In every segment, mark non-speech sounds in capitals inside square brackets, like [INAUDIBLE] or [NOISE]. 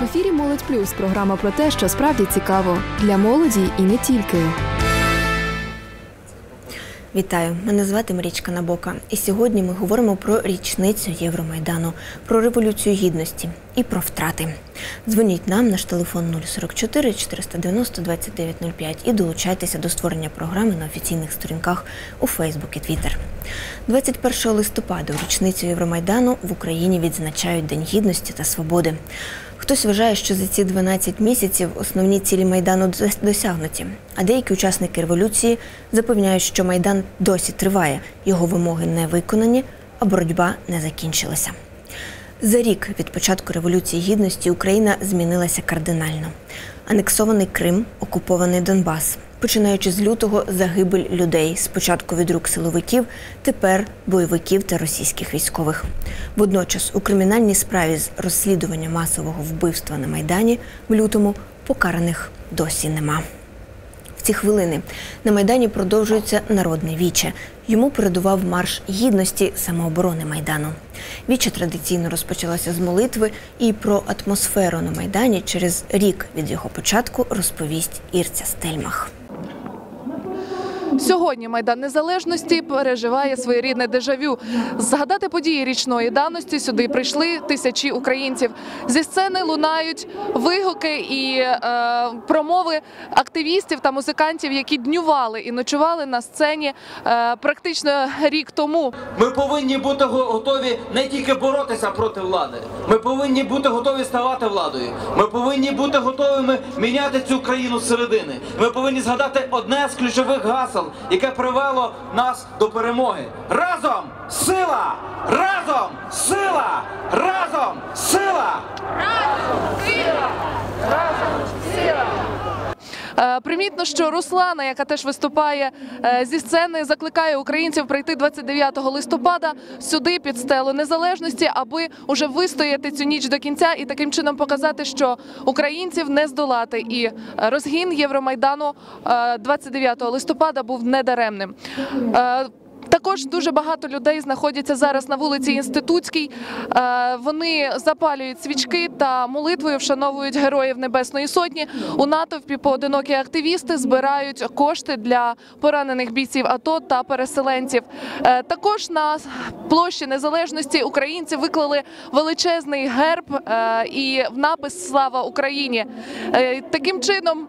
В ефірі Молодь Плюс програма про те, що справді цікаво для молоді і не тільки. Вітаю, мене звати Марічка Набока. І сьогодні ми говоримо про річницю Євромайдану, про революцію гідності і про втрати. Дзвоніть нам наш телефон 044 490 2905 і долучайтеся до створення програми на офіційних сторінках у Фейсбук і Твіттер. 21 листопада у річницю Євромайдану в Україні відзначають День гідності та свободи. Хтось вважає, що за ці 12 місяців основні цілі майдану досягнуті. А деякі учасники революції запевняють, що майдан досі триває, його вимоги не виконані, а боротьба не закінчилася. За рік від початку революції гідності Україна змінилася кардинально. Анексований Крим, окупований Донбас. Починаючи з лютого, загибель людей спочатку від рук силовиків, тепер бойовиків та російських військових. Водночас у кримінальній справі з розслідування масового вбивства на майдані в лютому покараних досі нема. В ці хвилини на майдані продовжується народне віче. Йому передував марш гідності самооборони майдану. Віче традиційно розпочалося з молитви, і про атмосферу на майдані через рік від його початку розповість Ірця Стельмах. Сьогодні Майдан Незалежності переживає своєрідне дежавю. Згадати події річної давності сюди прийшли тисячі українців. Зі сцени лунають вигуки і е, промови активістів та музикантів, які днювали і ночували на сцені е, практично рік тому. Ми повинні бути готові не тільки боротися проти влади. Ми повинні бути готові ставати владою. Ми повинні бути готовими міняти цю країну зсередини. Ми повинні згадати одне з ключових гасел, яке привело нас до перемоги. Разом сила! Разом сила! Разом сила! Е, Примітно, що Руслана, яка теж виступає е, зі сцени, закликає українців прийти 29 листопада сюди під стелу незалежності, аби уже вистояти цю ніч до кінця і таким чином показати, що українців не здолати. І е, розгін Євромайдану е, 29 листопада був недаремним. Також дуже багато людей знаходяться зараз на вулиці Інститутській. Е, Вони запалюють свічки та молитвою вшановують героїв Небесної Сотні. У натовпі поодинокі активісти збирають кошти для поранених бійців АТО та переселенців. Е, Також на площі Незалежності українці виклали величезний герб е, і напис Слава Україні. Таким чином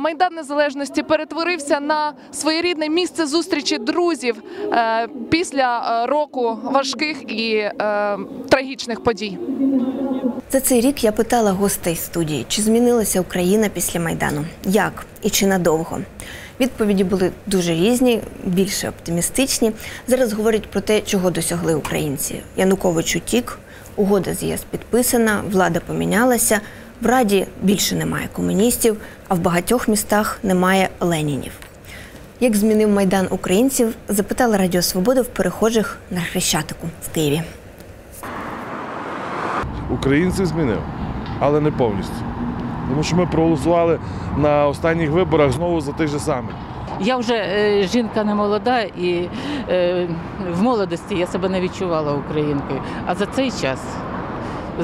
Майдан Незалежності перетворився на своєрідне місце зустрічі друзів після е, року важких і е, трагічних подій. За цей рік я питала гостей студії, чи змінилася Україна після майдану, як і чи надовго. Відповіді були дуже різні, більше оптимістичні. Зараз говорять про те, чого досягли українці. Янукович утік, угода з ЄС підписана, влада помінялася. В Раді більше немає комуністів, а в багатьох містах немає ленінів. Як змінив майдан українців, запитала Радіо Свобода в перехожих на Хрещатику в Києві. українців змінив, але не повністю. Тому що ми проголосували на останніх виборах знову за тих же самих. Я вже е, жінка не молода і е, в молодості я себе не відчувала українкою. А за цей час,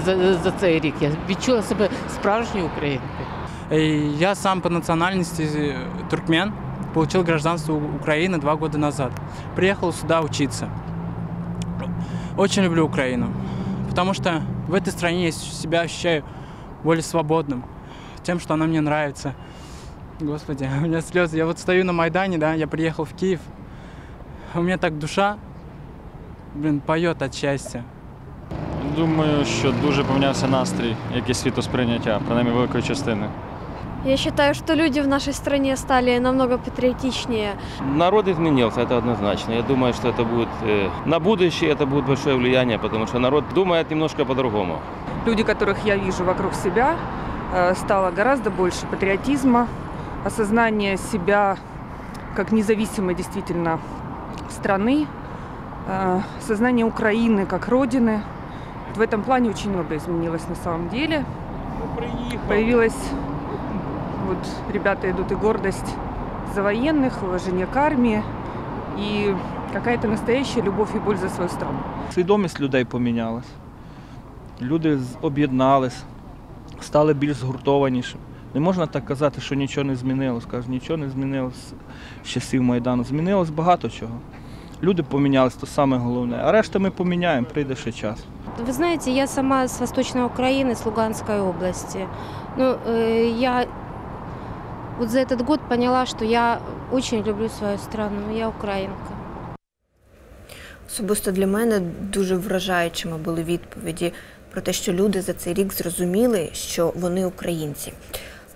за, за цей рік, я відчула себе справжньою українкою. Э, Я сам по национальности э, туркмен, получил гражданство У- Украины два года назад. Приехал сюда учиться. Очень люблю Украину, потому что в этой стране я себя ощущаю более свободным, тем, что она мне нравится. Господи, [LAUGHS] у меня слезы. Я вот стою на Майдане, да, я приехал в Киев. У меня так душа, блин, поет от счастья. Думаю, що дуже помінявся настрій, як і світосприйняття, принаймні великої частини. Я считаю, что люди в нашей стране стали намного патриотичнее. Народ изменился, это однозначно. Я думаю, что это будет э, на будущее это будет большое влияние, потому что народ думает немножко по-другому. люди, которых я вижу вокруг себя, э, стало гораздо больше патриотизма, осознания себя как независимой действительно страны, э, осознание Украины как родины. В этом плане очень много изменилось на самом деле. Появилась, вот ребята идут и гордость за военных, уважение к армии и какая-то настоящая любовь и боль за свою страну. Свідомість людей помінялась. Люди з- об'єднались, стали більш згуртованішим. Не можна так казати, що нічого не змінилось. Кажу, нічого не змінилось з часів Майдану. Змінилось багато чого. Люди помінялись, то саме головне. А решта ми поміняємо, прийде ще час. Вы знаете, я сама с Восточной Украины, с Луганской области. Но э, я вот за этот год поняла, что я очень люблю свою страну. Я украинка. Особисто для мене дуже вражаючими були відповіді про те, що люди за цей рік зрозуміли, що вони українці.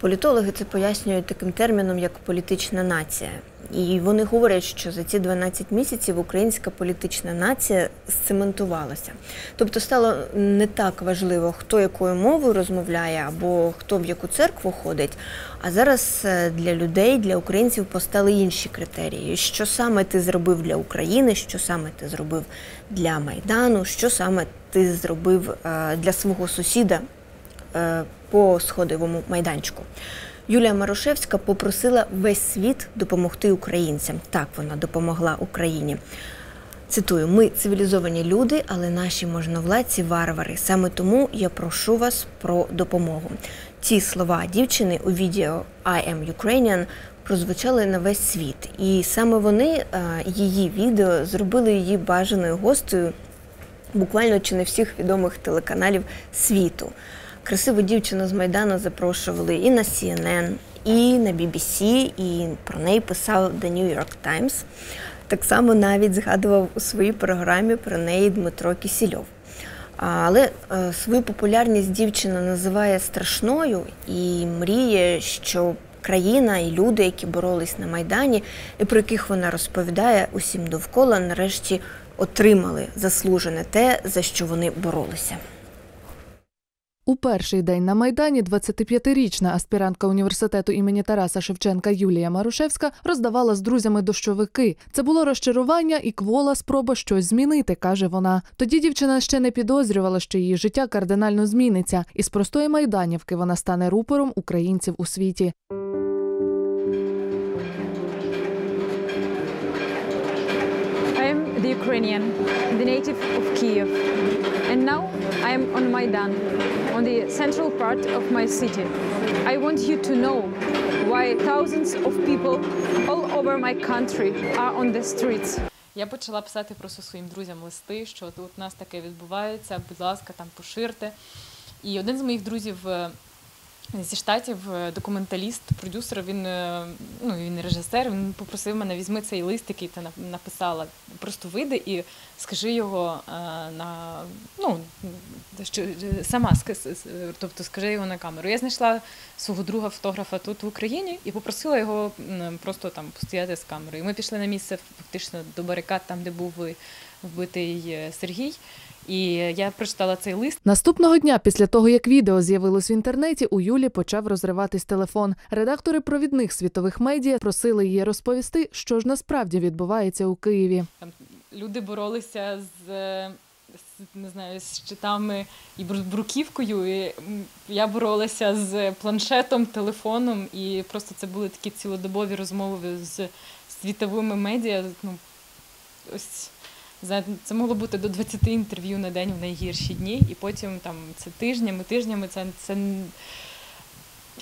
Політологи це пояснюють таким терміном, як політична нація. І вони говорять, що за ці 12 місяців українська політична нація сцементувалася. Тобто стало не так важливо, хто якою мовою розмовляє або хто в яку церкву ходить. А зараз е, для людей, для українців постали інші критерії: що саме ти зробив для України, що саме ти зробив для Майдану, що саме ти зробив е, для свого сусіда по сходовому майданчику. Юлія Марошевська попросила весь світ допомогти українцям. Так вона допомогла Україні. Цитую: ми цивілізовані люди, але наші можновладці варвари. Саме тому я прошу вас про допомогу. Ці слова дівчини у відео I am Ukrainian прозвучали на весь світ, і саме вони е, її відео зробили її бажаною гостею буквально чи не всіх відомих телеканалів світу. Красиву дівчину з Майдану запрошували і на CNN, і на BBC, і про неї писав The New York Times. Так само навіть згадував у своїй програмі про неї Дмитро Кісільов. Але е, свою популярність дівчина називає страшною і мріє, що країна і люди, які боролись на Майдані, і про яких вона розповідає усім довкола, нарешті отримали заслужене те, за що вони боролися. У перший день на майдані 25-річна аспірантка університету імені Тараса Шевченка Юлія Марушевська роздавала з друзями дощовики. Це було розчарування і квола спроба щось змінити, каже вона. Тоді дівчина ще не підозрювала, що її життя кардинально зміниться, і з простої майданівки вона стане рупором українців у світі. Ukrainian, the native of Kiev. And now I am on Maidan, on the central part of my city. I want you to know why thousands of people all over my country are on the streets. Я почала писати просто своїм друзям листи, що тут у нас таке відбувається, будь ласка, там поширте. І один з моїх друзів е, зі штатів, е, документаліст, продюсер, він, е, ну, він режисер, він попросив мене, візьми цей лист, який ти написала, просто вийди і скажи його е, на ну, що, сама, тобто скажи його на камеру. Я знайшла свого друга фотографа тут в Україні і попросила його просто там постояти з камерою. Ми пішли на місце фактично до барикад, там, де був вбитий Сергій. І я прочитала цей лист. Наступного дня, після того як відео з'явилось в інтернеті, у Юлі почав розриватись телефон. Редактори провідних світових медіа просили її розповісти, що ж насправді відбувається у Києві. Там люди боролися з, не знаю, з щитами і бру- бруківкою. І я боролася з планшетом, телефоном, і просто це були такі цілодобові розмови з світовими медіа. Ну, ось це могло бути до 20 інтерв'ю на день в найгірші дні, і потім там це тижнями, тижнями. Це, це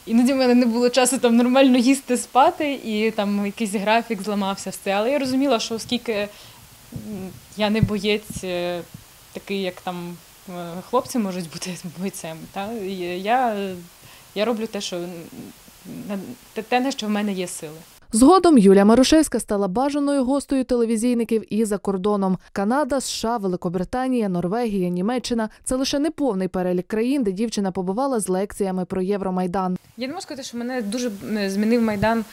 Іноді в мене не було часу там нормально їсти, спати, і там якийсь графік зламався все. Але я розуміла, що оскільки я не боєць е, такий, як там е, хлопці можуть бути бойцем, та, я, я роблю те, що те- на що в мене є сили. Згодом Юлія Марушевська стала бажаною гостею телевізійників і за кордоном. Канада, США, Великобританія, Норвегія, Німеччина це лише неповний перелік країн, де дівчина побувала з лекціями про Євромайдан. Я не можу сказати, що мене дуже е, змінив Майдан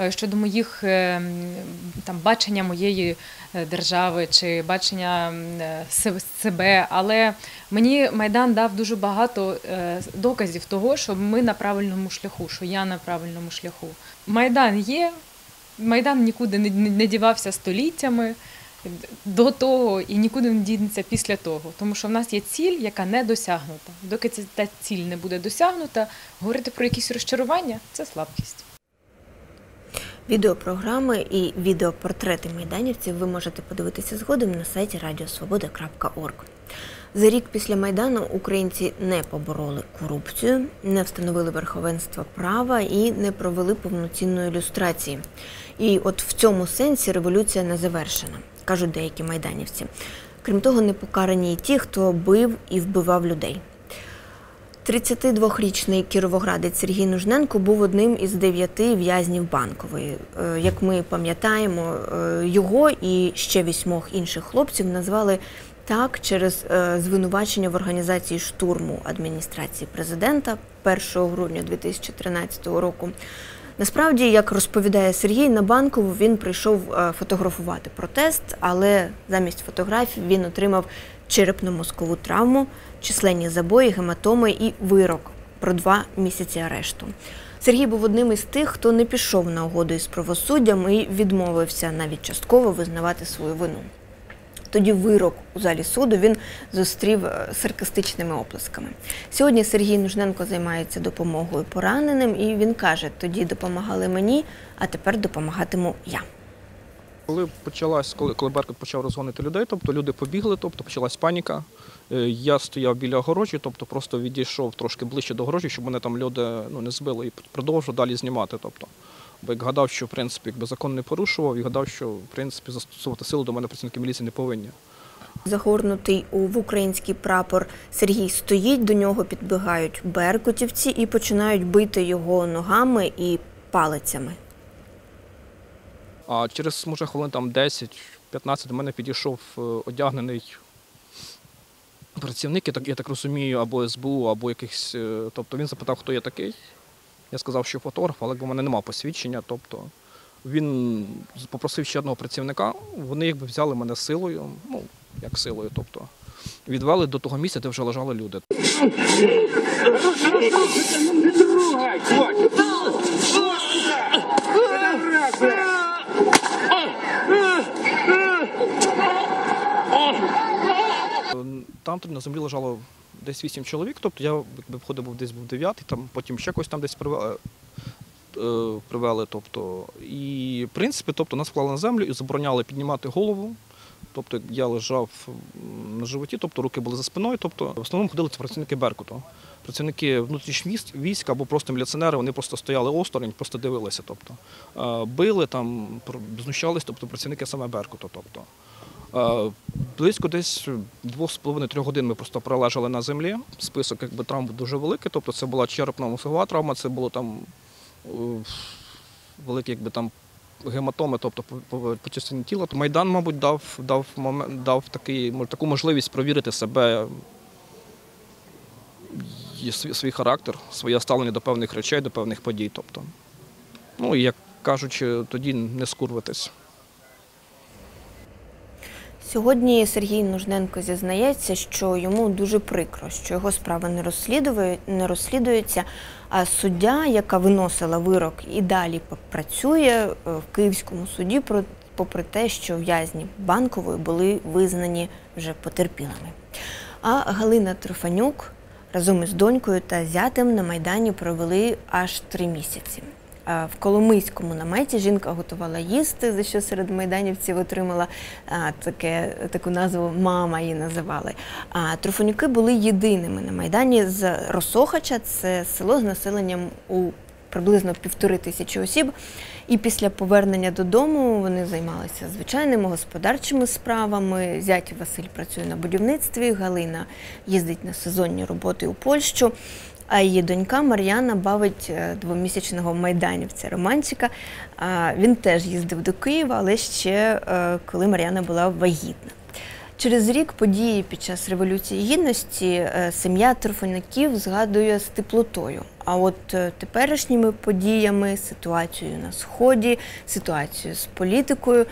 е, щодо моїх е, там бачення моєї держави чи бачення себе. Але мені Майдан дав дуже багато доказів того, що ми на правильному шляху, що я на правильному шляху. Майдан є, Майдан нікуди не, дівався століттями. До того і нікуди не дінеться після того, тому що в нас є ціль, яка не досягнута. Доки ця ціль не буде досягнута, говорити про якісь розчарування це слабкість. Відеопрограми і відеопортрети майданівців ви можете подивитися згодом на сайті radiosvoboda.org. За рік після Майдану українці не побороли корупцію, не встановили верховенство права і не провели повноцінної люстрації. І от в цьому сенсі революція не завершена, кажуть деякі майданівці. Крім того, не покарані і ті, хто бив і вбивав людей. 32-річний кіровоградець Сергій Нужненко був одним із дев'яти в'язнів банкової. Е, Як ми пам'ятаємо, е, його і ще вісьмох інших хлопців назвали так через е, звинувачення в організації штурму адміністрації президента 1 грудня 2013 року. Насправді, як розповідає Сергій, на банкову він прийшов е, фотографувати протест, але замість фотографій він отримав черепно-мозкову травму, численні забої, гематоми і вирок про два місяці арешту. Сергій був одним із тих, хто не пішов на угоду із правосуддям і відмовився навіть частково визнавати свою вину. Тоді вирок у залі суду він зустрів е, саркастичними оплесками. Сьогодні Сергій Нужненко займається допомогою пораненим, і він каже: тоді допомагали мені, а тепер допомагатиму я. Коли почалась, коли, коли Беркут почав розгонити людей, тобто люди побігли, тобто почалась паніка. Е, Я стояв біля огорожі, тобто просто відійшов трошки ближче до огорожі, щоб мене там люди ну, не збили і продовжував далі знімати. Тобто. Бо як гадав, що в принципі якби закон не порушував, і гадав, що в принципі застосовувати силу до мене працівники міліції не повинні. Загорнутий у в український прапор Сергій стоїть, до нього підбігають беркутівці і починають бити його ногами і палицями. А через може хвилин там 10-15 до мене підійшов е, одягнений працівник, я так, я так розумію, або СБУ, або якихось. е, Тобто він запитав, хто я такий. Я сказав, що фотограф, але в мене немає посвідчення. Тобто він попросив ще одного працівника, вони якби взяли мене силою, ну, як силою, тобто відвели до того місця, де вже лежали люди. Там на землі лежало десь вісім чоловік, тобто я якби входив був десь був дев'ятий, там потім ще когось там десь привели, е, привели. Тобто, і в принципі, тобто нас вклали на землю і забороняли піднімати голову. Тобто я лежав на животі, тобто руки були за спиною. Тобто в основному ходили це працівники Беркуту. Працівники внутрішніх військ або просто міліціонери, вони просто стояли осторонь, просто дивилися. Тобто, Е, били там, знущались, тобто працівники саме Беркуту. Тобто. Е, Близько десь 2,5-3 годин ми просто пролежали на землі. Список якби, травм був дуже великий. Тобто це була черепно-мозгова травма, це було там е, великі якби, там, гематоми, тобто по, частині тіла. Майдан, мабуть, дав, дав, момент, дав такий, таку можливість провірити себе, свій, характер, своє ставлення до певних речей, до певних подій. Тобто. Ну як кажучи, тоді не скурвитись. Сьогодні Сергій Нужненко зізнається, що йому дуже прикро, що його справа не не розслідується. А суддя, яка виносила вирок, і далі працює е, в Київському суді, попри те, що в'язні банкової були визнані вже потерпілими. А Галина Трофанюк разом із донькою та зятем на Майдані провели аж три місяці. В Коломийському наметі жінка готувала їсти, за що серед майданівців отримала таке, таку назву Мама її називали. А Трофанюки були єдиними на Майдані з Росохача, це село з населенням у приблизно півтори тисячі осіб. І після повернення додому вони займалися звичайними господарчими справами. Зять Василь працює на будівництві, Галина їздить на сезонні роботи у Польщу. А її донька Мар'яна бавить е, двомісячного майданівця романчика. Він теж їздив до Києва, але ще е, коли Мар'яна була вагітна. Через рік події під час Революції Гідності е, сім'я Трофаняків згадує з теплотою. А от теперішніми подіями, ситуацією на Сході, ситуацією з політикою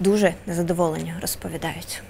дуже незадоволені розповідають.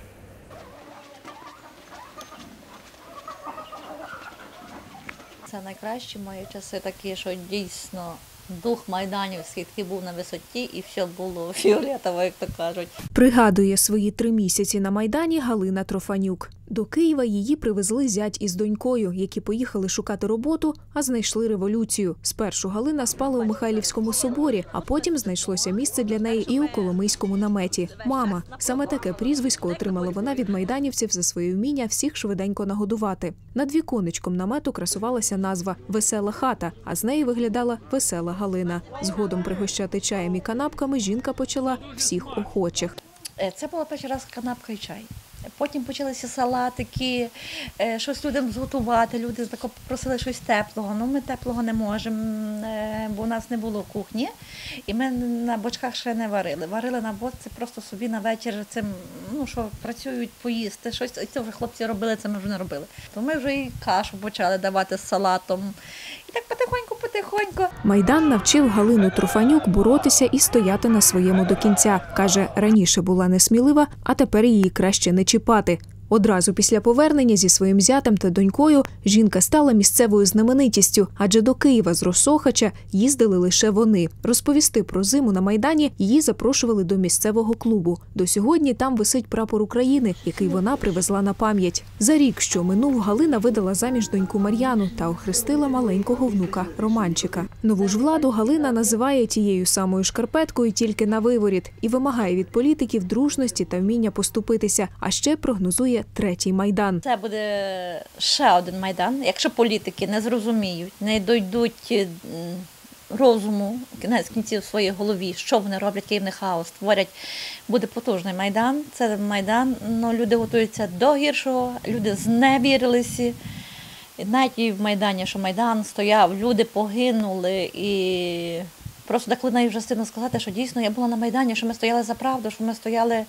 Це найкращі мої часи такі, що дійсно дух майданівський такий був на висоті і все було [LAUGHS] фіолетово, як то кажуть. Пригадує свої три місяці на Майдані Галина Трофанюк. До Києва її привезли зять із донькою, які поїхали шукати роботу, а знайшли революцію. Спершу Галина спала у Михайлівському соборі, а потім знайшлося місце для неї і у Коломийському наметі. Мама саме таке прізвисько отримала вона від майданівців за своє вміння всіх швиденько нагодувати. Над віконечком намету красувалася назва Весела хата, а з неї виглядала весела Галина. Згодом пригощати чаєм і канапками жінка почала всіх охочих. Е, Це була перший раз канапка і чай. Потім почалися салатики, е, щось людям зготувати. Люди тако просили щось теплого. Ну, ми теплого не можемо, е, бо у нас не було кухні. І ми на бочках ще не варили. Варили на боці просто собі на вечір цим, ну що працюють, поїсти. Щось це вже хлопці робили, це ми вже не робили. То ми вже і кашу почали давати з салатом. І так потихоньку, потихоньку. Майдан навчив Галину Труфанюк боротися і стояти на своєму до кінця. каже, раніше була несмілива, а тепер її краще не чіпати. Одразу після повернення зі своїм зятем та донькою жінка стала місцевою знаменитістю, адже до Києва з Росохача їздили лише вони. Розповісти про зиму на майдані її запрошували до місцевого клубу. До сьогодні там висить прапор України, який вона привезла на пам'ять. За рік, що минув, Галина видала заміж доньку Мар'яну та охрестила маленького внука Романчика. Нову ж владу Галина називає тією самою шкарпеткою тільки на виворіт і вимагає від політиків дружності та вміння поступитися, а ще прогнозує третій майдан. Це буде ще один майдан. Якщо політики не зрозуміють, не дойдуть розуму кінець кінців в своїй голові, що вони роблять, який в них хаос, створять, буде потужний майдан. Це майдан. Ну, люди готуються до гіршого, люди зневірилися. І навіть і в Майдані, що Майдан стояв, люди погинули і. Просто так навіть вже стидно сказати, що дійсно я була на Майдані, що ми стояли за правду, що ми стояли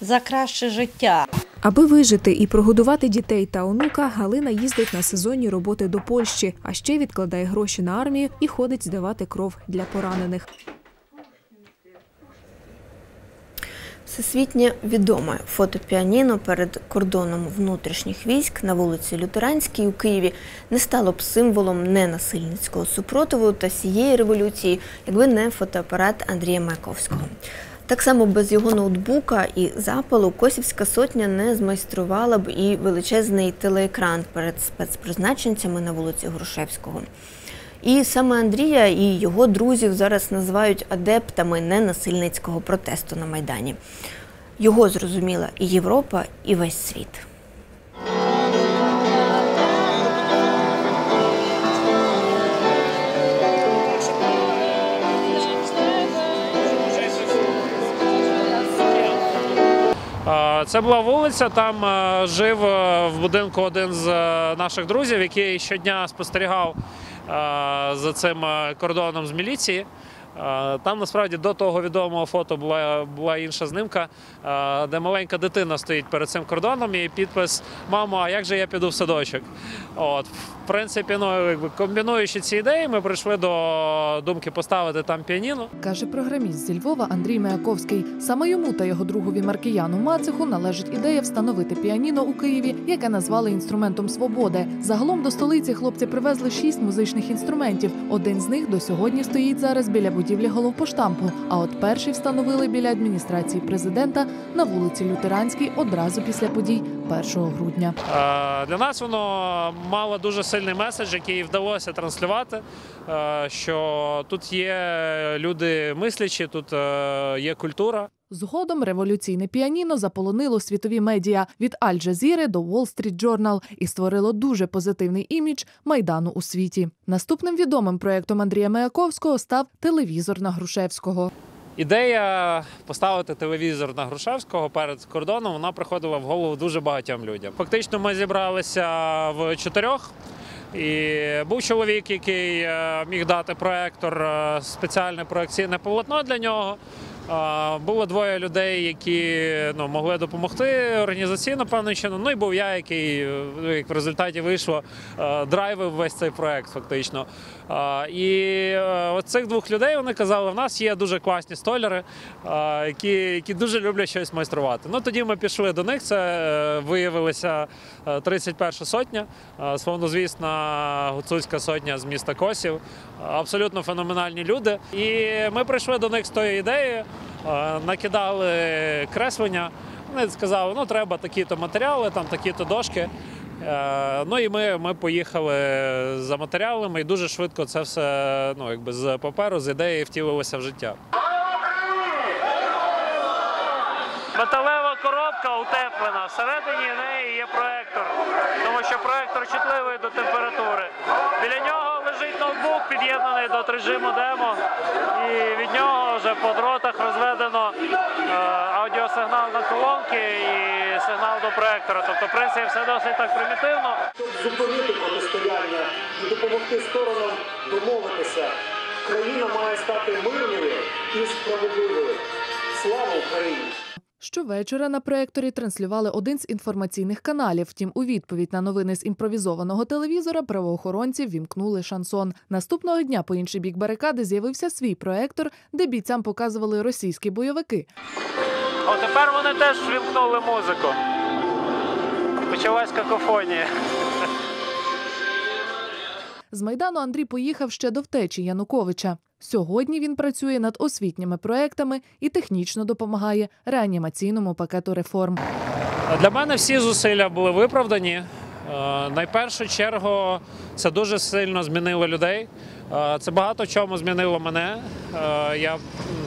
за краще життя. Аби вижити і прогодувати дітей та онука, Галина їздить на сезонні роботи до Польщі, а ще відкладає гроші на армію і ходить здавати кров для поранених. Всесвітньо відоме фото піаніно перед кордоном внутрішніх військ на вулиці Лютеранській у Києві не стало б символом ненасильницького супротиву та сієї революції, якби не фотоапарат Андрія Маяковського. Так само без його ноутбука і запалу Косівська сотня не змайструвала б і величезний телеекран перед спецпризначенцями на вулиці Грушевського. І саме Андрія і його друзів зараз називають адептами ненасильницького протесту на Майдані. Його зрозуміла і Європа, і весь світ. Це була вулиця. Там е, жив е, в будинку один з е, наших друзів, який щодня спостерігав за цим е, кордоном з міліції. Там насправді до того відомого фото була, була інша знимка, де маленька дитина стоїть перед цим кордоном і підпис Мамо, а як же я піду в садочок? От, принципі, ну, якби комбінуючи ці ідеї, ми прийшли до думки поставити там піаніно. Каже програміст зі Львова Андрій Маяковський. Саме йому та його другові Маркіяну Мациху належить ідея встановити піаніно у Києві, яке назвали інструментом свободи. Загалом до столиці хлопці привезли шість музичних інструментів. Один з них до сьогодні стоїть зараз біля будівлі головпоштампу. А от перший встановили біля адміністрації президента на вулиці Лютеранській одразу після подій 1 грудня. Е, Для нас воно мало дуже сильний меседж, який вдалося транслювати. е, Що тут є люди мислячі, тут е, є культура. Згодом революційне піаніно заполонило світові медіа від Аль-Джазіри до Wall Street Journal і створило дуже позитивний імідж майдану у світі. Наступним відомим проєктом Андрія Маяковського став телевізор на Грушевського. Ідея поставити телевізор на Грушевського перед кордоном вона приходила в голову дуже багатьом людям. Фактично, ми зібралися в чотирьох. І був чоловік, який е, міг дати проектор, е, спеціальне проекційне полотно для нього. Було двоє людей, які ну, могли допомогти організаційно певним чином. Ну і був я, який ну, як в результаті вийшло, е, драйвив весь цей проект, фактично. І е, от цих двох людей вони казали, в нас є дуже класні столяри, е, які, які дуже люблять щось майструвати. Ну тоді ми пішли до них. Це виявилася е, 31 сотня, славнозвісна гуцульська сотня з міста Косів. Абсолютно феноменальні люди. І ми прийшли до них з тою ідеєю, накидали креслення. Вони сказали, ну треба такі-то матеріали, там такі-то дошки. Е, Ну і ми, ми поїхали за матеріалами, і дуже швидко це все ну, якби з паперу, з ідеї втілилося в життя. Металева коробка утеплена. Всередині неї є проектор, тому що проектор чутливий до температури. Біля нього лежить ноутбук, під'єднаний до режиму демо, і від нього вже по дротах розведено е, аудіосигнал на колонки і сигнал до проектора. Тобто, в принципі, все досить так примітивно. зупинити протистояння і допомогти сторонам домовитися. Країна має стати мирною і справедливою. Слава Україні! Щовечора на проекторі транслювали один з інформаційних каналів. Втім, у відповідь на новини з імпровізованого телевізора правоохоронці вімкнули шансон. Наступного дня по інший бік барикади з'явився свій проектор, де бійцям показували російські бойовики. О, тепер вони теж вімкнули музику. Почалась какофонія. З майдану Андрій поїхав ще до втечі Януковича. Сьогодні він працює над освітніми проектами і технічно допомагає реанімаційному пакету реформ. Для мене всі зусилля були виправдані. Е, Найпершу чергу це дуже сильно змінило людей. Е, Це багато в чому змінило мене. Е, Я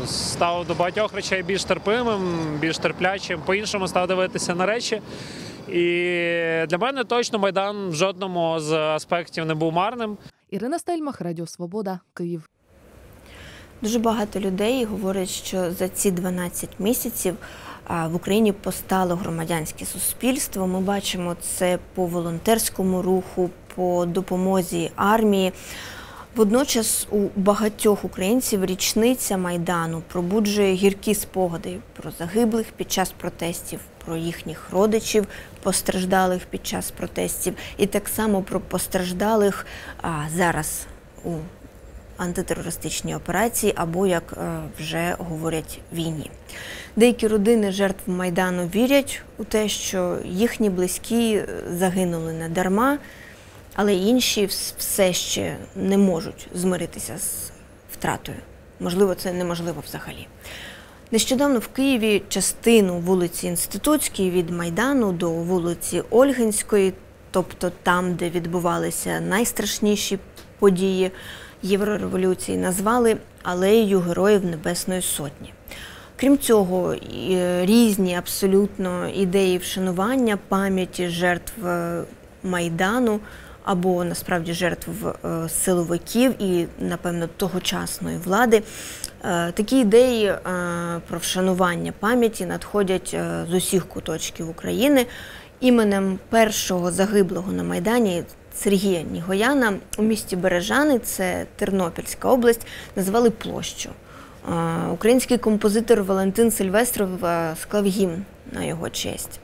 став до багатьох речей більш терпимим, більш терплячим, по-іншому став дивитися на речі. І для мене точно Майдан в жодному з аспектів не був марним. Ірина Стельмах, Радіо Свобода, Київ. Дуже багато людей говорять, що за ці 12 місяців в Україні постало громадянське суспільство. Ми бачимо це по волонтерському руху, по допомозі армії. Водночас у багатьох українців річниця майдану пробуджує гіркі спогади про загиблих під час протестів, про їхніх родичів, постраждалих під час протестів, і так само про постраждалих а, зараз у антитерористичній операції або, як е, вже говорять, війні. Деякі родини жертв Майдану вірять у те, що їхні близькі загинули не дарма, але інші все ще не можуть змиритися з втратою. Можливо, це неможливо взагалі. Нещодавно в Києві частину вулиці Інститутській від Майдану до вулиці Ольгинської, тобто там, де відбувалися найстрашніші події Єврореволюції, назвали алеєю Героїв Небесної Сотні. Крім цього, е, різні абсолютно ідеї вшанування пам'яті жертв е, Майдану або насправді жертв е, силовиків і, напевно, тогочасної влади. Такі ідеї про вшанування пам'яті надходять з усіх куточків України. Іменем першого загиблого на Майдані Сергія Нігояна у місті Бережани, це Тернопільська область, назвали площу. Український композитор Валентин Сильвестров склав гімн на його честь.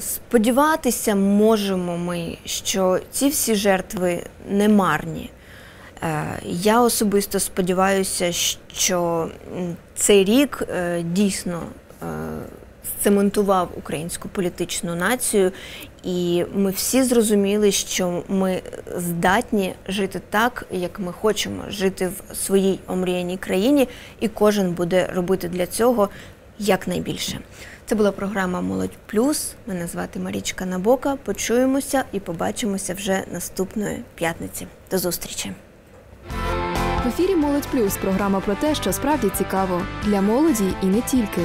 Сподіватися можемо ми, що ці всі жертви не марні. Я особисто сподіваюся, що цей рік е, дійсно сцементував українську політичну націю, і ми всі зрозуміли, що ми здатні жити так, як ми хочемо жити в своїй омріяній країні, і кожен буде робити для цього якнайбільше. Це була програма Молодь Плюс. Мене звати Марічка Набока. Почуємося і побачимося вже наступної п'ятниці. До зустрічі! В ефірі Молодь Плюс програма про те, що справді цікаво для молоді і не тільки.